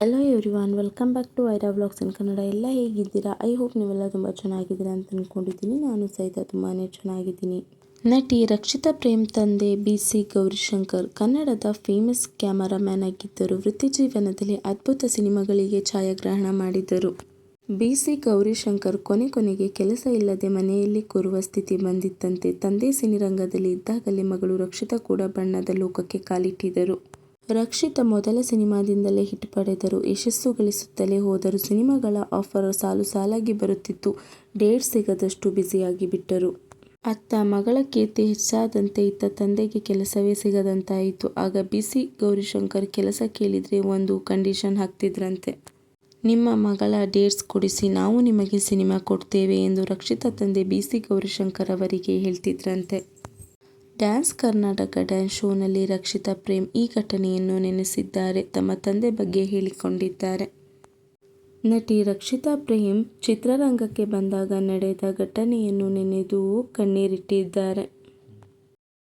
Hello everyone welcome back to Aira blogs in Kannada ಎಲ್ಲ ಹೇಗಿದ್ದೀರಾ? I hope ನೀವೆಲ್ಲ ತುಂಬ ಚೆನ್ನಾಗಿದ್ದೀರಾ ಅಂತ ಅಂದ್ಕೊಂಡಿದ್ದೀನಿ ನಾನು ಸಹಿತ ತುಂಬಾ ಚೆನ್ನಾಗಿದ್ದೀನಿ. ನಟಿ ರಕ್ಷಿತಾ ಪ್ರೇಮ್ ತಂದೆ ಬಿ ಸಿ ಗೌರಿಶಂಕರ್, ಕನ್ನಡದ ಫೇಮಸ್ ಕ್ಯಾಮರಾಮ್ಯಾನ್ ಆಗಿದ್ದರು. ವೃತ್ತಿ ಜೀವನದಲ್ಲಿ ಅದ್ಭುತ ಸಿನಿಮಾಗಳಿಗೆ ಛಾಯಾಗ್ರಹಣ ಮಾಡಿದ್ದರು. ಬಿ ಸಿ ಗೌರಿಶಂಕರ್ ಕೊನೆ ಕೊನೆಗೆ ಕೆಲಸ ಇಲ್ಲದೆ ಮನೆಯಲ್ಲಿ ಕೂರುವ ಸ್ಥಿತಿ ಬಂದಿತ್ತಂತೆ. ತಂದೆ ಸಿನಿರಂಗದಲ್ಲಿ ಇದ್ದಾಗಲೇ ಮಗಳು ರಕ್ಷಿತಾ ಕೂಡ ಬಣ್ಣದ ಲೋಕಕ್ಕೆ ಕಾಲಿಟ್ಟಿದ್ದರು. ರಕ್ಷಿತಾ ಮೊದಲ ಸಿನಿಮಾದಿಂದಲೇ ಹಿಟ್ ಪಡೆದರು ಯಶಸ್ಸು ಗಳಿಸುತ್ತಲೇ ಹೋದರು ಸಿನಿಮಾಗಳ ಆಫರ್ ಸಾಲು ಸಾಲಾಗಿ ಬರುತ್ತಿತ್ತು. ಡೇಟ್ ಸಿಗದಷ್ಟು ಬ್ಯುಸಿಯಾಗಿ ಬಿಟ್ಟರು. ಅತ್ತ ಮಗಳ ಕೀರ್ತಿ ಹೆಚ್ಚಾದಂತೆ ಇತ್ತ ತಂದೆಗೆ ಕೆಲಸವೇ ಸಿಗದಂತಾಯಿತು. ಆಗ ಬಿಸಿ ಗೌರಿಶಂಕರ್ ಕೆಲಸ ಕೇಳಿದ್ರೆ ಒಂದು ಕಂಡೀಷನ್ ಹಾಕ್ತಿದ್ರಂತೆ. ನಿಮ್ಮ ಮಗಳ ಡೇಟ್ಸ್ ಕೊಡಿಸಿ ನಾವು ನಿಮಗೆ ಸಿನಿಮಾ ಕೊಡ್ತೇವೆ ಎಂದು ರಕ್ಷಿತಾ ತಂದೆ ಬಿ ಸಿ ಗೌರಿಶಂಕರ್ ಅವರಿಗೆ ಹೇಳ್ತಿದ್ರಂತೆ. ಡ್ಯಾನ್ಸ್ ಕರ್ನಾಟಕ ಡ್ಯಾನ್ಸ್ ಶೋನಲ್ಲಿ ರಕ್ಷಿತಾ ಪ್ರೇಮ್ ಈ ಘಟನೆಯನ್ನು ನೆನೆಸಿದ್ದಾರೆ. ತಮ್ಮ ತಂದೆ ಬಗ್ಗೆ ಹೇಳಿಕೊಂಡಿದ್ದಾರೆ. ನಟಿ ರಕ್ಷಿತಾ ಪ್ರೇಮ್ ಚಿತ್ರರಂಗಕ್ಕೆ ಬಂದಾಗ ನಡೆದ ಘಟನೆಯನ್ನು ನೆನೆದು ಕಣ್ಣೀರಿಟ್ಟಿದ್ದಾರೆ.